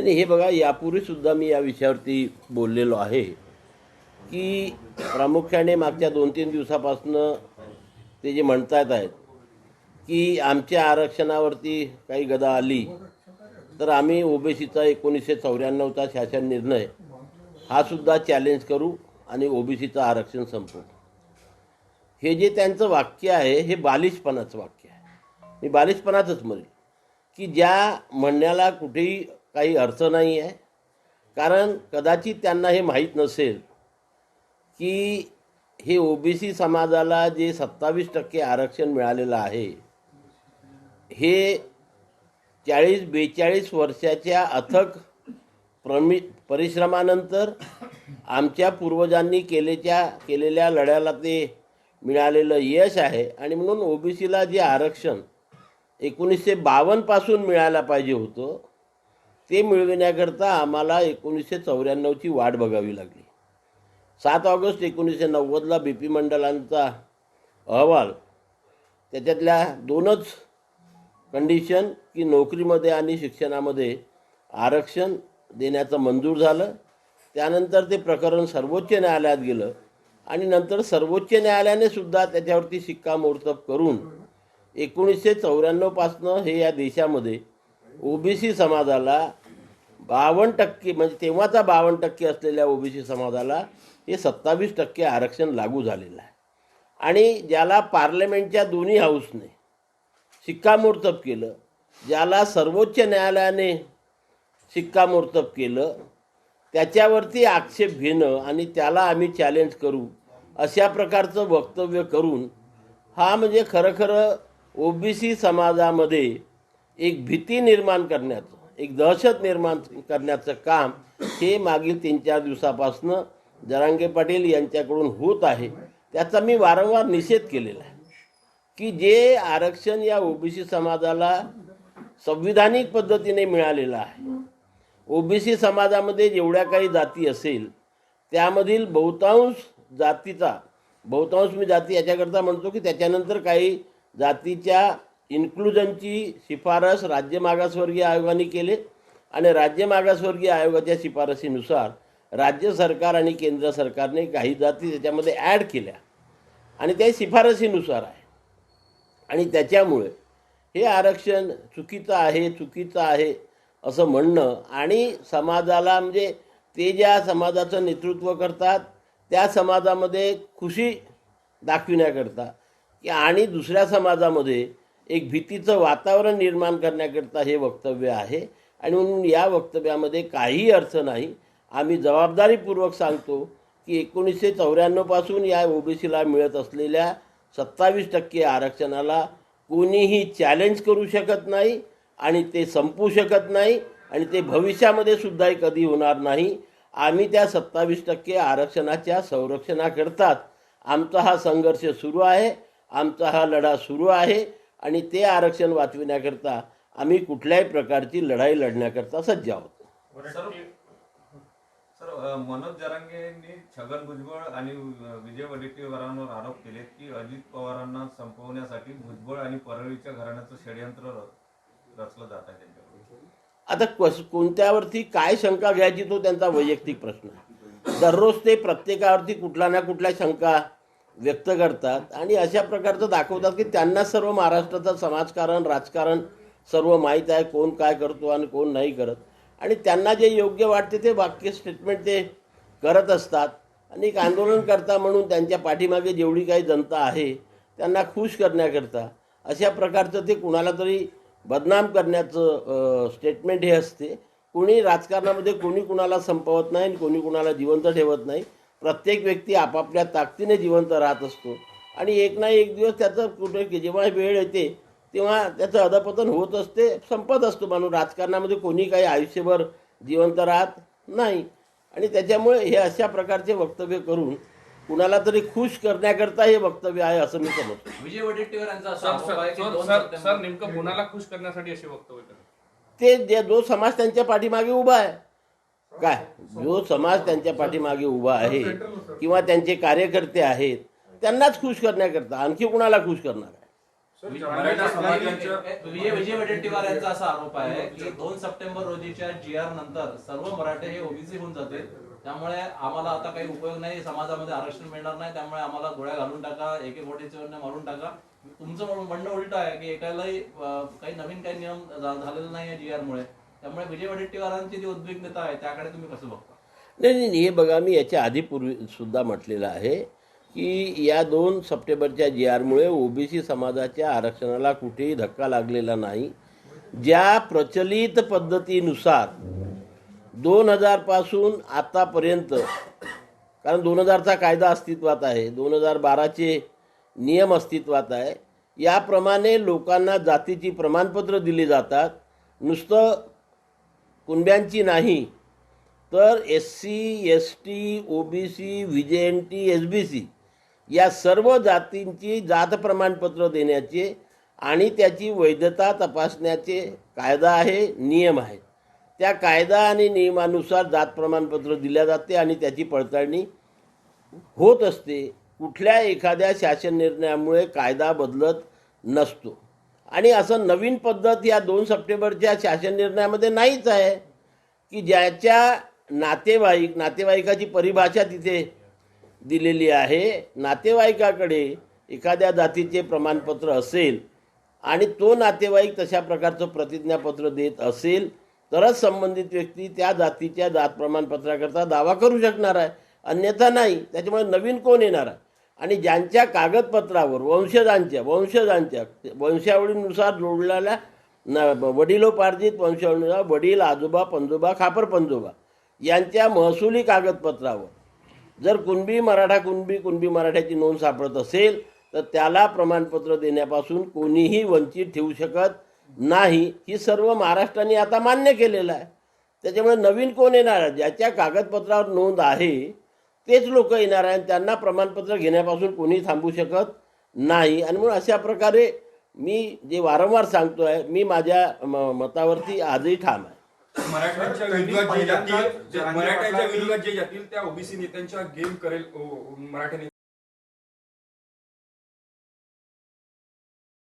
नाही हे बघा यापूर्वीसुद्धा मी या विषयावरती बोललेलो आहे की प्रामुख्याने मागच्या दोन तीन दिवसापासनं ते जे म्हणतायत आहेत की आमच्या आरक्षणावरती काही गदा आली तर आम्ही ओबीसीचा एकोणीसशे चौऱ्याण्णवचा शासन निर्णय हा सुद्धा चॅलेंज करू आणि ओबीसीचं आरक्षण संपवू. हे जे त्यांचं वाक्य आहे हे बालिशपणाचं वाक्य आहे. मी बालिशपणाचंच म्हणेल की ज्या म्हणण्याला कुठेही काही अर्थ नाही आहे. कारण कदाचित त्यांना हे माहीत नसेल की हे ओबीसी समाजाला जे सत्तावीस टक्के आरक्षण मिळालेलं आहे हे चाळीस बेचाळीस वर्षाच्या अथक प्रमि परिश्रमानंतर आमच्या पूर्वजांनी केलेच्या केलेल्या लढ्याला ते मिळालेलं यश आहे. आणि म्हणून ओबीसीला जे आरक्षण एकोणीसशे बावन्नपासून मिळायला पाहिजे होतं ते मिळविण्याकरता आम्हाला एकोणीसशे चौऱ्याण्णवची वाट बघावी लागली. सात ऑगस्ट एकोणीसशे नव्वदला बी पी मंडळांचा अहवाल त्याच्यातल्या दोनच कंडिशन की नोकरीमध्ये आणि शिक्षणामध्ये आरक्षण देण्याचं मंजूर झालं. त्यानंतर ते प्रकरण सर्वोच्च न्यायालयात गेलं आणि नंतर सर्वोच्च न्यायालयाने सुद्धा त्याच्यावरती शिक्कामोर्तब करून एकोणीसशे चौऱ्याण्णवपासनं हे या देशामध्ये ओबीसी समाजाला बावन्न टक्के म्हणजे तेव्हाचा बावन्न टक्के असलेल्या ओबीसी समाजाला हे सत्तावीस टक्के आरक्षण लागू झालेलं आहे. आणि ज्याला पार्लमेंटच्या दोन्ही हाऊसने शिक्कामोर्तब केलं ज्याला सर्वोच्च न्यायालयाने शिक्कामोर्तब केलं त्याच्यावरती आक्षेप घेणं आणि त्याला आम्ही चॅलेंज करू अशा प्रकारचं वक्तव्य करून हा म्हणजे खरं खरं ओबीसी समाजामध्ये एक भीती निर्माण करण्याचं एक दहशत निर्माण करण्याचं काम हे मागील तीन चार दिवसापासनं जरांगे पाटील यांच्याकडून होत आहे. त्याचा मी वारंवार निषेध केलेला आहे. की जे आरक्षण या ओबीसी समाजाला संविधानिक पद्धतीने मिळालेलं आहे ओबीसी समाजामध्ये जेवढ्या काही जाती असेल त्यामधील बहुतांश जातीचा बहुतांश मी जाती याच्याकरता म्हणतो की त्याच्यानंतर काही जातीच्या इन्क्लुजनची शिफारस राज्य मागासवर्गीय आयोगाने केले आणि राज्य मागासवर्गीय आयोगाच्या शिफारसीनुसार राज्य सरकार आणि केंद्र सरकारने काही जाती त्याच्यामध्ये ॲड केल्या. आणि त्या शिफारसीनुसार आहे. आणि त्याच्यामुळे हे आरक्षण चुकीचं आहे चुकीचं आहे असं म्हणणं आणि समाजाला म्हणजे ते ज्या समाजाचं नेतृत्व करतात त्या समाजामध्ये खुशी दाखविण्याकरता की आणि दुसऱ्या समाजामध्ये एक भीतीचं वातावरण निर्माण करण्याकरता हे वक्तव्य आहे. आणि म्हणून या वक्तव्यामध्ये काहीही अर्थ नाही. आम्ही जबाबदारीपूर्वक सांगतो की एकोणीसशे चौऱ्याण्णवपासून या ओबीसीला मिळत असलेल्या सत्तावीस टक्के आरक्षणाला कोणीही चॅलेंज करू शकत नाही आणि ते संपू शकत नाही आणि ते भविष्यामध्ये सुद्धाही कधी होणार नाही. आम्ही त्या सत्तावीस टक्के आरक्षणाच्या संरक्षणाकरताच आमचा हा संघर्ष सुरू आहे. आमचा हा लढा सुरू आहे. आणि ते आरक्षण वाचविण्याकरता आम्ही कुठल्याही प्रकारची लढाई लढण्याकरता सज्ज आहोत. सर मनोज जरांगेंनी छगन भुजबळ आणि विजय वडेट्टीवारांवर आरोप केले की अजित पवारांना संपवण्यासाठी भुजबळ आणि परळीच्या घराण्याचं षडयंत्र रचलं जात आहे आता कस कोणत्यावरती काय शंका घ्यायची तो त्यांचा वैयक्तिक प्रश्न आहे. दररोज ते प्रत्येकावरती कुठल्या ना कुठल्या शंका व्यक्त करतात आणि अशा प्रकारचं दाखवतात की त्यांना सर्व महाराष्ट्राचं समाजकारण राजकारण सर्व माहीत आहे कोण काय करतो आणि कोण नाही करत. आणि त्यांना जे योग्य वाटते ते वाक्य स्टेटमेंट ते करत असतात. आणि एक आंदोलन करता म्हणून त्यांच्या पाठीमागे जेवढी काही जनता आहे त्यांना खुश करण्याकरता अशा प्रकारचं ते कुणाला तरी बदनाम करण्याचं स्टेटमेंट हे असते. कोणी राजकारणामध्ये कोणी कुणाला संपवत नाही आणि कोणी कुणाला जिवंत ठेवत नाही. प्रत्येक व्यक्ती आपापल्या ताकदीने जिवंत राहत असतो. आणि एक ना एक दिवस त्याचं कुठे की जेव्हा वेळ येते तेव्हा त्याचं अधपतन होत असते संपत असतो माणूस. राजकारणामध्ये कोणी काही आयुष्यभर जिवंत राहत नाही. आणि त्याच्यामुळे हे अशा प्रकारचे वक्तव्य करून कुणाला तरी खुश करण्याकरता हे वक्तव्य आहे असं मी समजतो. विजय वडेट्टीवार नेमकं कुणाला खुश करण्यासाठी असे वक्तव्य ते जे जो समाज त्यांच्या पाठीमागे उभा आहे काय? जो समाज त्यांच्या पाठीमागे उभा आहे किंवा त्यांचे कार्यकर्ते आहेत त्यांनाच खुश करण्याकरता आणखी कुणाला खुश करणार आहे? विजय विजय वडेट्टीवार यांचा असा आरोप आहे की दोन सप्टेंबर रोजीच्या जी आर नंतर सर्व मराठे हे ओबीसी होऊन जातील. त्यामुळे आम्हाला आता काही उपयोग नाही समाजामध्ये आरक्षण मिळणार नाही त्यामुळे आम्हाला गोळ्या घालून टाका एके फोर्टी मारून टाका. तुमचं म्हणणं- म्हणणं उलट आहे की एकालाही काही नवीन काही नियम झालेला नाही आहे जी आर मुळे. त्यामुळे विजय वडेट्टीवारांची जी उद्विग्नता आहे त्याकडे तुम्ही कसं बघता? नाही नाही हे बघा मी याच्या आधी पूर्वी सुद्धा म्हटलेलं आहे की या दोन सप्टेंबरच्या जी आरमुळे ओबीसी समाजाच्या आरक्षणाला कुठेही धक्का लागलेला नाही. ज्या प्रचलित पद्धतीनुसार दोन हजारपासून आतापर्यंत कारण दोन हजारचा कायदा अस्तित्वात आहे दोन हजार बाराचे नियम अस्तित्वात आहे याप्रमाणे लोकांना जातीची प्रमाणपत्र दिली जातात. नुसतं कुणब्यांची नाही तर S C S T O B C V J N T S B C या सर्व जातींची जात प्रमाणपत्र देण्याचे आणि त्याची वैधता तपासण्याचे कायदा आहे नियम आहे. त्या कायदा आणि नियमानुसार जात प्रमाणपत्र दिल्या जाते आणि त्याची पडताळणी होत असते. कुठल्या एखाद्या शासन निर्णयामुळे कायदा बदलत नसतो. आणि असं नवीन पद्धत या दोन सप्टेंबरच्या शासन निर्णयामध्ये नाहीच आहे की ज्याच्या नातेवाईक नातेवाईकाची परिभाषा तिथे दिलेली आहे. नातेवाईकाकडे एखाद्या जातीचे प्रमाणपत्र असेल आणि तो नातेवाईक तशा प्रकारचं प्रतिज्ञापत्र देत असेल तरच संबंधित व्यक्ती त्या जातीच्या जात प्रमाणपत्राकरता दावा करू शकणार आहे. अन्यथा नाही. त्याच्यामुळे नवीन कोण येणार आहे? आणि ज्यांच्या कागदपत्रावर वंशजांच्या वंशजांच्या वंशावळीनुसार जोडलेल्या न वडिलोपार्जित वंशावळीनुसार वडील आजोबा पंजोबा खापर पंजोबा यांच्या महसुली कागदपत्रावर. जर कुणबी मराठा कुणबी कुणबी मराठ्याची नोंद सापडत असेल तर त्याला प्रमाणपत्र देण्यापासून कोणीही वंचित ठेवू शकत नाही. ही सर्व महाराष्ट्राने आता मान्य केलेलं आहे. त्याच्यामुळे नवीन कोण येणार? ज्याच्या कागदपत्रावर नोंद आहे तेच लोक येणार आहे आणि त्यांना प्रमाणपत्र घेण्यापासून कोणी थांबू शकत नाही. आणि म्हणून अशा प्रकारे मी जे वारंवार सांगतो आहे मी माझ्या म- मतावरती आजही ठाम आहे. मराठ्यांच्या विरोधात जे जातील जे- मराठ्यांच्या विरोधात जे जातील त्या ओबीसी नेत्यांच्या गेम करेल मराठा